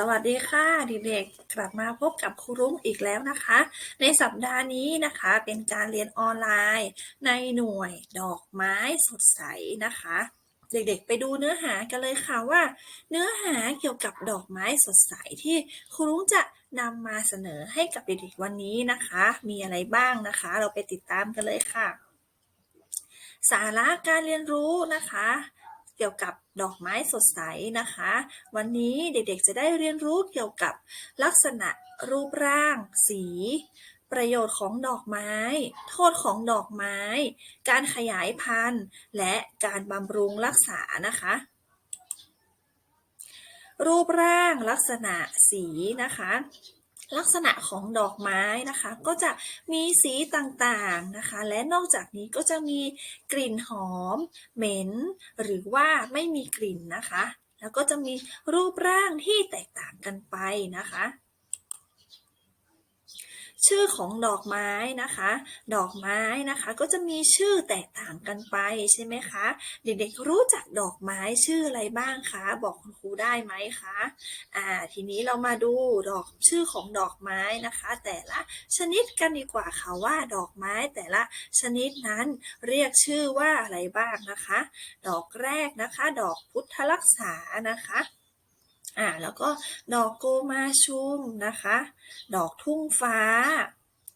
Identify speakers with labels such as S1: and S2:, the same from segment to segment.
S1: สวัสดีค่ะเด็กๆกลับมาพบกับครูรุ้งอีกแล้วนะคะ ในสัปดาห์นี้นะคะเป็นการเรียนออนไลน์ ในหน่วยดอกไม้สดใสนะคะ เด็กๆ ไปดูเนื้อหากันเลยค่ะว่า เนื้อหาเกี่ยวกับดอกไม้สดใสที่ครูรุ้งจะนำมาเสนอให้กับเด็กๆวันนี้นะคะ มีอะไรบ้างนะคะ เราไปติดตามกันเลยค่ะ สาระการเรียนรู้นะคะ เกี่ยวกับดอกไม้สดใสนะคะ วันนี้เด็กๆจะได้เรียนรู้เกี่ยวกับลักษณะรูปร่าง สี ประโยชน์ของดอกไม้ โทษของดอกไม้ การขยายพันธุ์ และการบำรุงรักษานะคะรูปร่างลักษณะสีนะคะ ลักษณะของดอกไม้นะคะ ก็จะมีสีต่างๆนะคะ และนอกจากนี้ก็จะมีกลิ่นหอม เหม็น หรือว่าไม่มีกลิ่นนะคะ แล้วก็จะมีรูปร่างที่แตกต่างกันไปนะคะ ชื่อของดอกไม้นะคะ ดอกไม้นะคะก็จะมีชื่อแตกต่างกันไปใช่ไหมคะ เด็กๆรู้จักดอกไม้ชื่ออะไรบ้างคะ บอกคุณครูได้ไหมคะอ่าทีนี้เรามาดูดอกชื่อของดอกไม้นะคะ แต่ละชนิดกันดีกว่าค่ะว่าดอกไม้แต่ละชนิดนั้นเรียกชื่อว่าอะไรบ้างนะคะ ดอกแรกนะคะ ดอกพุทธลักษานะคะ อ่าแล้วก็ดอกโกมาชุมนะคะ ดอกทุ่งฟ้า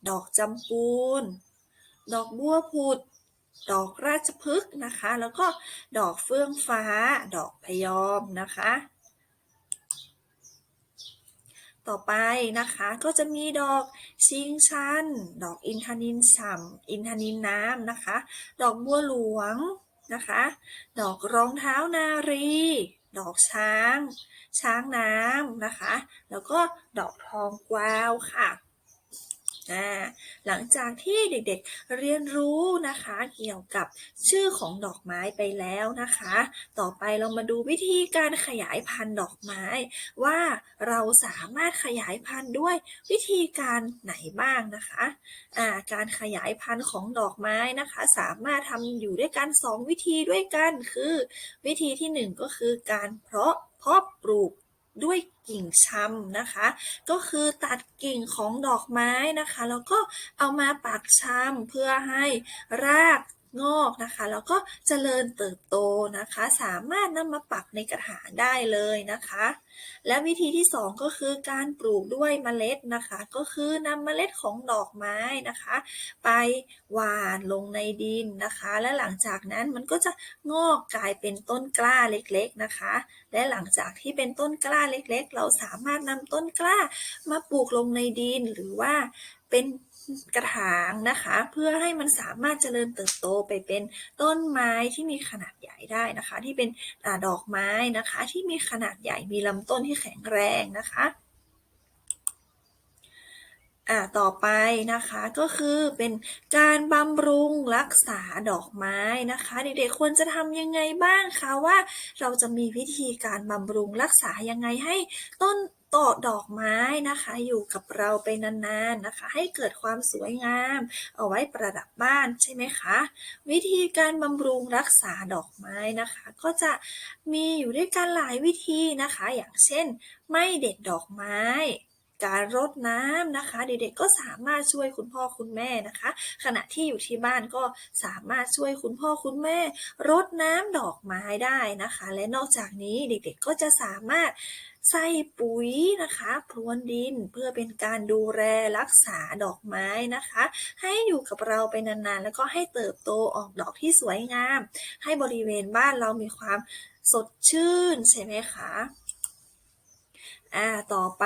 S1: ดอกจำปูน ดอกบัวผุด ดอกราชพฤกษ์นะคะ แล้วก็ดอกเฟื่องฟ้า ดอกพยอมนะคะ ต่อไปนะคะก็จะมีดอกชิงชัน ดอกอินทนินฉ่ำอินทนินน้ำนะคะ ดอกบัวหลวงนะคะ ดอกรองเท้านารี ดอกช้าง ช้างน้ำนะคะ แล้วก็ดอกทองกวาวค่ะ หลังจากที่เด็กๆเรียนรู้นะคะ เกี่ยวกับชื่อของดอกไม้ไปแล้วนะคะ ต่อไปเรามาดูวิธีการขยายพันธุ์ดอกไม้ ว่าเราสามารถขยายพันธุ์ด้วยวิธีการไหนบ้างนะคะาการขยายพันธุ์ของดอกไม้นะคะ สามารถทำอยู่ด้วยกันสองวิธีด้วยกันคือ วิธีที่หนึ่งก็คือการเพาะเพาะปลูก ด้วยกิ่งชำนะคะ ก็คือตัดกิ่งของดอกไม้นะคะ แล้วก็เอามาปักชำเพื่อให้ราก งอกนะคะ แล้วก็เจริญเติบโตนะคะ สามารถนำมาปักในกระถางได้เลยนะคะ และวิธีที่สองก็คือการปลูกด้วยเมล็ดนะคะ ก็คือนำเมล็ดของดอกไม้นะคะ ไปหว่านลงในดินนะคะ และหลังจากนั้นมันก็จะงอกกลายเป็นต้นกล้าเล็กๆนะคะ และหลังจากที่เป็นต้นกล้าเล็ก ๆ เราสามารถนำต้นกล้ามาปลูกลงในดินหรือว่า เป็นกระถางนะคะ เพื่อให้มันสามารถเจริญเติบโตไปเป็นต้นไม้ที่มีขนาดใหญ่ได้นะคะ ที่เป็นดอกไม้นะคะ ที่มีขนาดใหญ่มีลำต้นที่แข็งแรงนะคะ อ่าต่อไปนะคะก็คือเป็นการบำรุงรักษาดอกไม้นะคะเด็กๆควรจะทำยังไงบ้างคะว่า เราจะมีวิธีการบำรุงรักษายังไงให้ต้นต่อดอกไม้นะคะ อยู่กับเราไปนานๆนะคะ ให้เกิดความสวยงาม เอาไว้ประดับบ้านใช่ไหมคะ วิธีการบำรุงรักษาดอกไม้นะคะ ก็จะมีอยู่ด้วยกันหลายวิธีนะคะ อย่างเช่น ไม่เด็ดดอกไม้ การรดน้ำนะคะ เด็กๆก็สามารถช่วยคุณพ่อคุณแม่นะคะ ขณะที่อยู่ที่บ้านก็สามารถช่วยคุณพ่อคุณแม่รดน้ำดอกไม้ได้นะคะ และนอกจากนี้เด็กๆก็จะสามารถใส่ปุ๋ยนะคะพรวนดินเพื่อเป็นการดูแลรักษาดอกไม้นะคะ ให้อยู่กับเราไปนานๆ แล้วก็ให้เติบโตออกดอกที่สวยงาม ให้บริเวณบ้านเรามีความสดชื่นใช่ไหมคะ อ่าต่อไป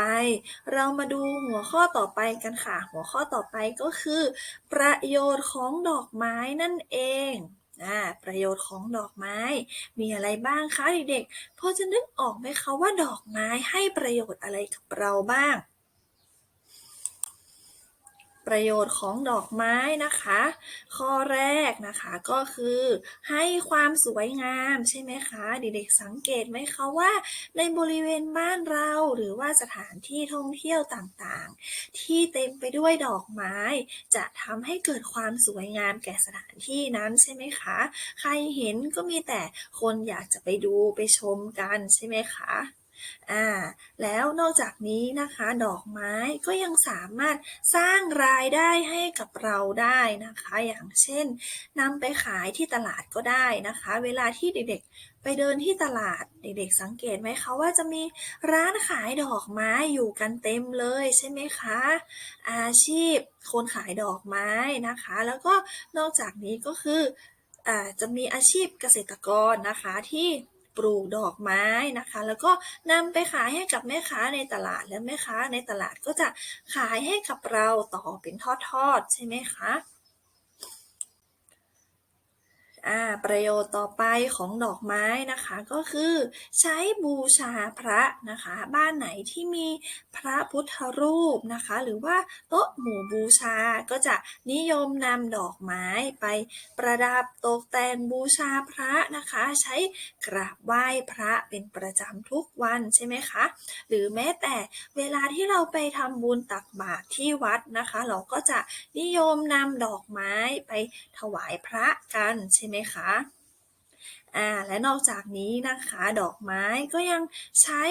S1: เรามาดูหัวข้อต่อไปกันค่ะ หัวข้อต่อไปก็คือ ประโยชน์ของดอกไม้นั่นเองอ่าประโยชน์ของดอกไม้ มีอะไรบ้างคะเด็กๆพอจะนึกออกไหมคะว่าดอกไม้ให้ประโยชน์อะไรกับเราบ้าง ประโยชน์ของดอกไม้นะคะ ข้อแรกนะคะก็คือให้ความสวยงามใช่ไหมคะเด็กๆสังเกตไหมคะว่า ในบริเวณบ้านเราหรือว่าสถานที่ท่องเที่ยวต่างๆ ที่เต็มไปด้วยดอกไม้ จะทำให้เกิดความสวยงามแก่สถานที่นั้นใช่ไหมคะ ใครเห็นก็มีแต่คนอยากจะไปดูไปชมกันใช่ไหมคะ อ่าแล้วนอกจากนี้นะคะดอกไม้ก็ยังสามารถสร้างรายได้ให้กับเราได้นะคะ อย่างเช่นนำไปขายที่ตลาดก็ได้นะคะ เวลาที่เด็กๆ ไปเดินที่ตลาดเด็กๆ สังเกตไหมคะว่าจะมีร้านขายดอกไม้อยู่กันเต็มเลยใช่ไหมคะ อาชีพคนขายดอกไม้นะคะ แล้วก็นอกจากนี้ก็คืออ่าจะมีอาชีพเกษตรกรนะคะที่ ปลูกดอกไม้นะคะ แล้วก็นำไปขายให้กับแม่ค้าในตลาดและแม่ค้าในตลาดก็จะขายให้กับเราต่อเป็นทอดๆใช่ไหมคะ อ่าประโยชน์ต่อไปของดอกไม้นะคะก็คือใช้บูชาพระนะคะ บ้านไหนที่มีพระพุทธรูปนะคะ หรือว่าโต๊ะหมู่บูชาก็จะนิยมนำดอกไม้ไปประดับตกแต่งบูชาพระนะคะ ใช้กราบไหว้พระเป็นประจำทุกวันใช่ไหมคะหรือแม้แต่เวลาที่เราไปทำบุญตักบาตรที่วัดนะคะ เราก็จะนิยมนำดอกไม้ไปถวายพระกันใช่ไหมคะอ่าและนอกจากนี้นะคะดอกไม้ก็ยังใช้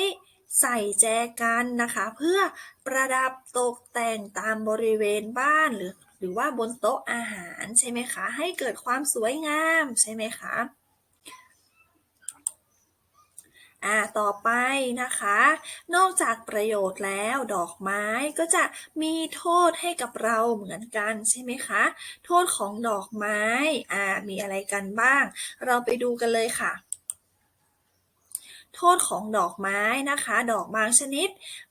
S1: ใส่แจกันนะคะ เพื่อประดับตกแต่งตามบริเวณบ้านหรือ หรือว่าบนโต๊ะอาหารใช่ไหมคะ ให้เกิดความสวยงามใช่ไหมคะ อ่าต่อไปนะคะ นอกจากประโยชน์แล้วดอกไม้ก็จะมีโทษให้กับเราเหมือนกันใช่ไหมคะ โทษของดอกไม้อ่ามีอะไรกันบ้าง เราไปดูกันเลยค่ะโทษของดอกไม้นะคะ ดอกบางชนิด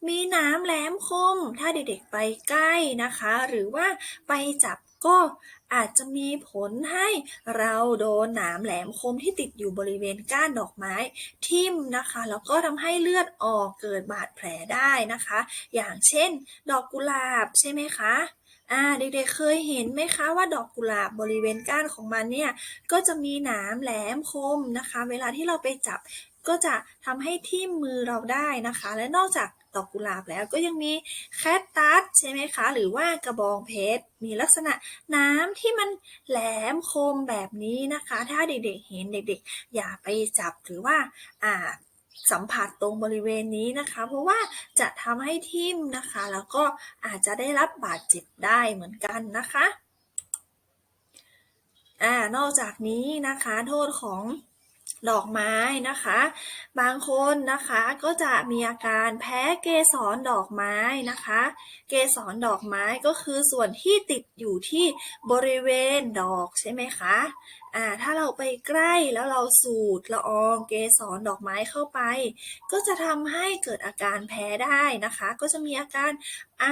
S1: มีน้ำแหลมคม ถ้าเด็กๆไปใกล้นะคะ หรือว่าไปจับ ก็อาจจะมีผลให้เราโดนหนามแหลมคมที่ติดอยู่บริเวณก้านดอกไม้ทิ่มนะคะ แล้วก็ทำให้เลือดออกเกิดบาดแผลได้นะคะ อย่างเช่น ดอกกุหลาบใช่ไหมคะ่าเด็กๆเคยเห็นไหมคะว่าดอกกุหลาบบริเวณก้านของมันเนี่ยก็จะมีหนามแหลมคมนะคะ เวลาที่เราไปจับ ก็จะทำให้ทิ่มมือเราได้นะคะ และนอกจากดอกกุหลาบแล้วก็ยังมีแคตตัสใช่ไหมคะ หรือว่ากระบองเพชร มีลักษณะน้ำที่มันแหลมคมแบบนี้นะคะ ถ้าเด็กๆเห็นเด็กๆ อย่าไปจับหรือว่าอ่าสัมผัสตรงบริเวณนี้นะคะ เพราะว่าจะทำให้ทิ่มนะคะ แล้วก็อาจจะได้รับบาดเจ็บได้เหมือนกันนะคะอ่านอกจากนี้นะคะ โทษของ ดอกไม้นะคะ บางคนนะคะก็จะมีอาการแพ้เกสรดอกไม้นะคะ เกสรดอกไม้ก็คือส่วนที่ติดอยู่ที่บริเวณดอกใช่ไหมคะ อ่าถ้าเราไปใกล้แล้วเราสูดละอองเกสรดอกไม้เข้าไป ก็จะทำให้เกิดอาการแพ้ได้นะคะ ก็จะมีอาการไอ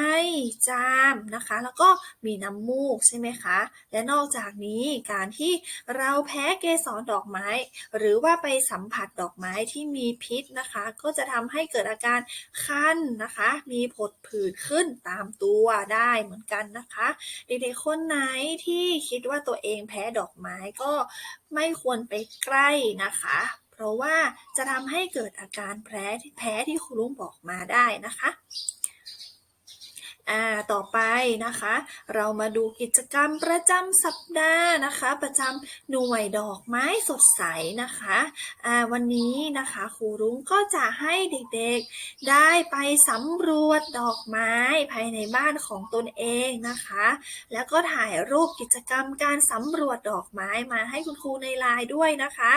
S1: จามนะคะ แล้วก็มีน้ำมูกใช่ไหมคะ และนอกจากนี้การที่เราแพ้เกสรดอกไม้ หรือว่าไปสัมผัสดอกไม้ที่มีพิษนะคะ ก็จะทำให้เกิดอาการคันนะคะ มีผดผื่นขึ้นตามตัวได้เหมือนกันนะคะ เด็กๆคนไหนที่คิดว่าตัวเองแพ้ดอกไม้ก็ไม่ควรไปใกล้นะคะ เพราะว่าจะทำให้เกิดอาการแพ้ที่แพ้ที่ครูลุงบอกมาได้นะคะ อ่าต่อไปนะคะ เรามาดูกิจกรรมประจำสัปดาห์นะคะ ประจำหน่วยดอกไม้สดใสนะคะอ่าวันนี้นะคะครูรุ้งก็จะให้เด็กๆได้ไปสำรวจดอกไม้ภายในบ้านของตนเองนะคะ แล้วก็ถ่ายรูปกิจกรรมการสำรวจดอกไม้มาให้คุณครูในไลน์ด้วยนะคะ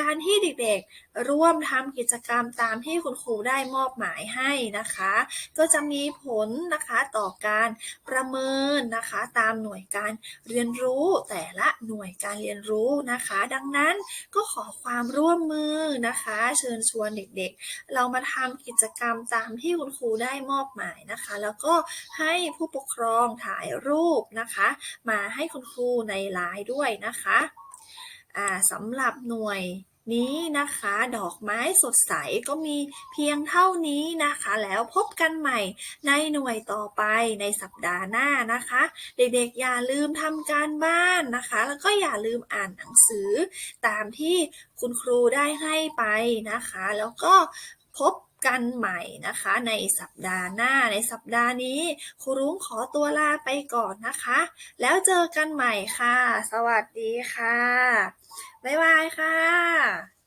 S1: การที่เด็กๆร่วมทำกิจกรรมตามที่คุณครูได้มอบหมายให้นะคะ ก็จะมีผลนะคะต่อการประเมินนะคะ ตามหน่วยการเรียนรู้แต่ละหน่วยการเรียนรู้นะคะ ดังนั้นก็ขอความร่วมมือนะคะ เชิญชวนเด็กๆ เรามาทำกิจกรรมตามที่คุณครูได้มอบหมายนะคะ แล้วก็ให้ผู้ปกครองถ่ายรูปนะคะ มาให้คุณครูในไลน์ด้วยนะคะสำหรับหน่วย นี้นะคะ ดอกไม้สดใสก็มีเพียงเท่านี้นะคะ แล้วพบกันใหม่ในหน่วยต่อไปในสัปดาห์หน้านะคะ เด็กๆอย่าลืมทำการบ้านนะคะ แล้วก็อย่าลืมอ่านหนังสือตามที่คุณครูได้ให้ไปนะคะ แล้วก็พบ กันใหม่นะคะ ในสัปดาห์หน้าในสัปดาห์นี้ครูรุ้งขอตัวลาไปก่อนนะคะ แล้วเจอกันใหม่ค่ะ สวัสดีค่ะ บ๊ายบายค่ะ